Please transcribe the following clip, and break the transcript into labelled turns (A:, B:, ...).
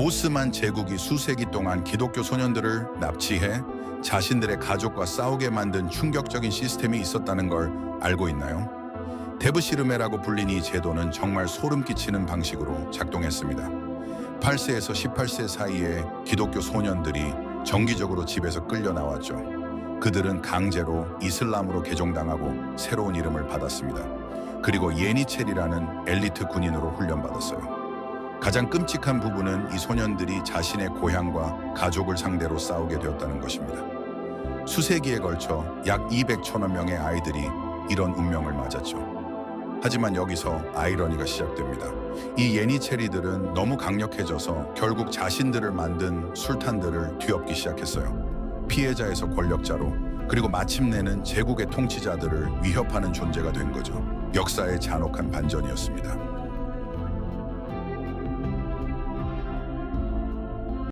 A: 오스만 제국이 수세기 동안 기독교 소년들을 납치해 자신들의 가족과 싸우게 만든 충격적인 시스템이 있었다는 걸 알고 있나요? 데브시르메라고 불린 이 제도는 정말 소름 끼치는 방식으로 작동했습니다. 8세에서 18세 사이에 기독교 소년들이 정기적으로 집에서 끌려 나왔죠. 그들은 강제로 이슬람으로 개종당하고 새로운 이름을 받았습니다. 그리고 예니첼이라는 엘리트 군인으로 훈련받았어요. 가장 끔찍한 부분은 이 소년들이 자신의 고향과 가족을 상대로 싸우게 되었다는 것입니다. 수세기에 걸쳐 약 200천여 명의 아이들이 이런 운명을 맞았죠. 하지만 여기서 아이러니가 시작됩니다. 이 예니체리들은 너무 강력해져서 결국 자신들을 만든 술탄들을 뒤엎기 시작했어요. 피해자에서 권력자로 그리고 마침내는 제국의 통치자들을 위협하는 존재가 된 거죠. 역사의 잔혹한 반전이었습니다.